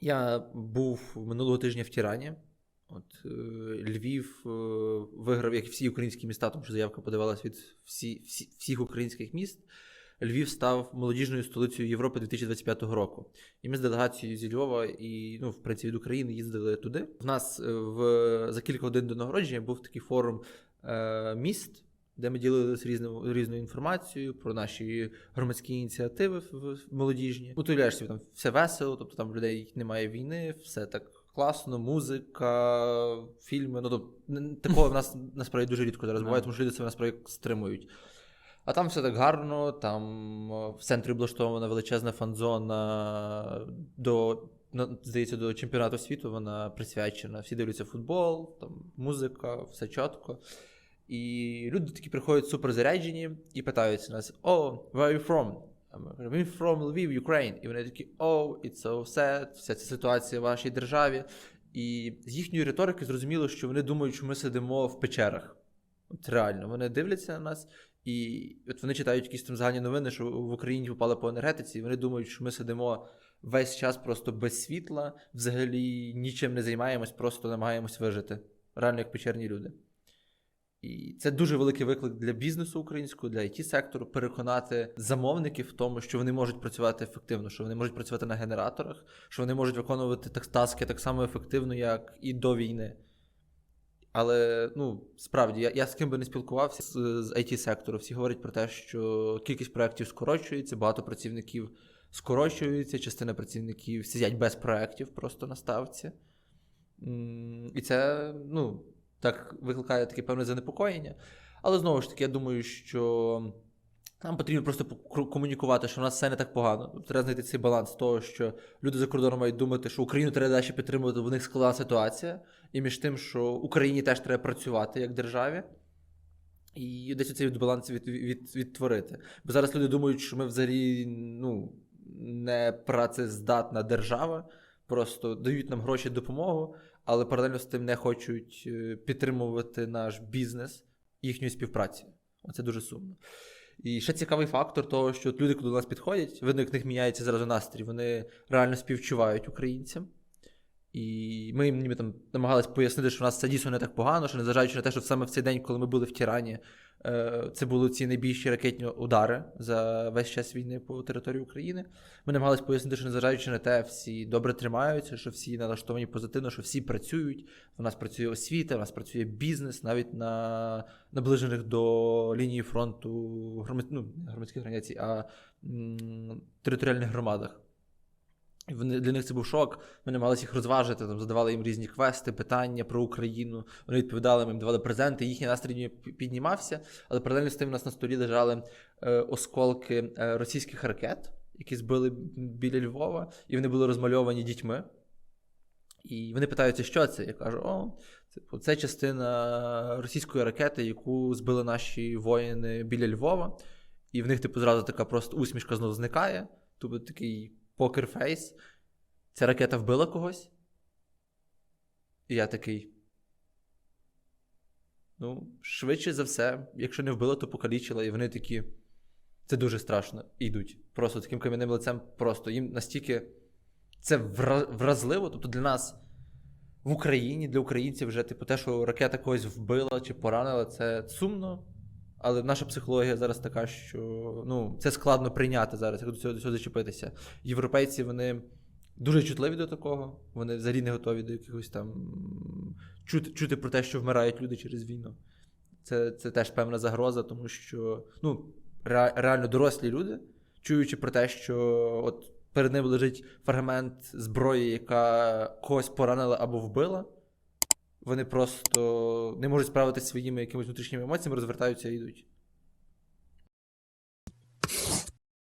Я був минулого тижня в Тірані. От е, Львів е, виграв, як всі українські міста, тому що заявка подавалась від всі, всі, всіх українських міст. Львів став молодіжною столицею Європи 2025 року. І ми з делегацією зі Львова і, ну, в принципі, від України їздили туди. У нас е, в, за кілька годин до нагородження був такий форум е, міст, де ми ділилися різною, різною інформацією про наші громадські ініціативи в- молодіжні. Утуляєш собі там все весело, тобто там людей немає війни, все так класно, музика, фільми. Ну тобто такого в нас насправді дуже рідко зараз буває, тому що люди себе насправді стримують. А там все так гарно, там в центрі облаштована величезна фан-зона до, здається, до чемпіонату світу вона присвячена. Всі дивляться футбол, там музика, все чітко. І люди такі приходять супер заряджені і питаються нас: О, where are you from? А ми from Lviv, Ukraine. І вони такі, oh, it's so sad, вся ця ситуація в вашій державі. І з їхньої риторики зрозуміло, що вони думають, що ми сидимо в печерах. От реально, вони дивляться на нас, і от вони читають якісь там загальні новини, що в Україні попали по енергетиці, і вони думають, що ми сидимо весь час просто без світла, взагалі нічим не займаємось, просто намагаємось вижити. Реально, як печерні люди. І це дуже великий виклик для бізнесу українського, для it сектору переконати замовників в тому, що вони можуть працювати ефективно, що вони можуть працювати на генераторах, що вони можуть виконувати так таски так само ефективно, як і до війни. Але ну справді я, я з ким би не спілкувався з, з it сектору всі говорять про те, що кількість проєктів скорочується, багато працівників скорочується, частина працівників сидять без проєктів просто на ставці. І це ну, так викликає таке певне занепокоєння. Але знову ж таки, я думаю, що нам потрібно просто комунікувати, що в нас все не так погано. Треба знайти цей баланс того, що люди за кордоном мають думати, що Україну треба далі підтримувати, бо в них складна ситуація, і між тим, що Україні теж треба працювати як державі. І десь цей баланс від, від, відтворити. Бо зараз люди думають, що ми взагалі ну, не працездатна держава, просто дають нам гроші допомогу, але паралельно з тим не хочуть е, підтримувати наш бізнес їхньої співпраці. Оце дуже сумно. І ще цікавий фактор того, що люди, коли до нас підходять, видно, як них міняється зразу настрій. Вони реально співчувають українцям. І ми їм ніби там намагалися пояснити, що в нас це дійсно не так погано, що незважаючи на те, що саме в цей день, коли ми були в Тірані, це були ці найбільші ракетні удари за весь час війни по території України. Ми намагалися пояснити, що незважаючи на те, всі добре тримаються, що всі налаштовані позитивно, що всі працюють. У нас працює освіта, у нас працює бізнес, навіть на наближених до лінії фронту громад... ну, громадських організацій, а м, територіальних громадах. Для них це був шок. Ми намагалися їх розважити, там, задавали їм різні квести, питання про Україну. Вони відповідали, ми їм давали презенти, їхній настрій піднімався, але паралельно з тим у нас на столі лежали е, осколки е, російських ракет, які збили біля Львова, і вони були розмальовані дітьми. І вони питаються, що це? Я кажу: о, це, це частина російської ракети, яку збили наші воїни біля Львова. І в них, типу, зразу така просто усмішка знову зникає. Тобто такий покерфейс. Ця ракета вбила когось. І я такий. Ну, швидше за все, якщо не вбила, то покалічила, і вони такі. Це дуже страшно. Йдуть. Просто таким кам'яним лицем, просто їм настільки це вразливо. Тобто для нас в Україні, для українців вже, типу, те, що ракета когось вбила чи поранила, це сумно. Але наша психологія зараз така, що ну, це складно прийняти зараз, як до цього, до цього зачепитися. Європейці вони дуже чутливі до такого, вони взагалі не готові до якихось там чути, чути про те, що вмирають люди через війну. Це, це теж певна загроза, тому що ну, ре- реально дорослі люди, чуючи про те, що от перед ними лежить фрагмент зброї, яка когось поранила або вбила, вони просто не можуть справитися своїми якимись внутрішніми емоціями, розвертаються і йдуть.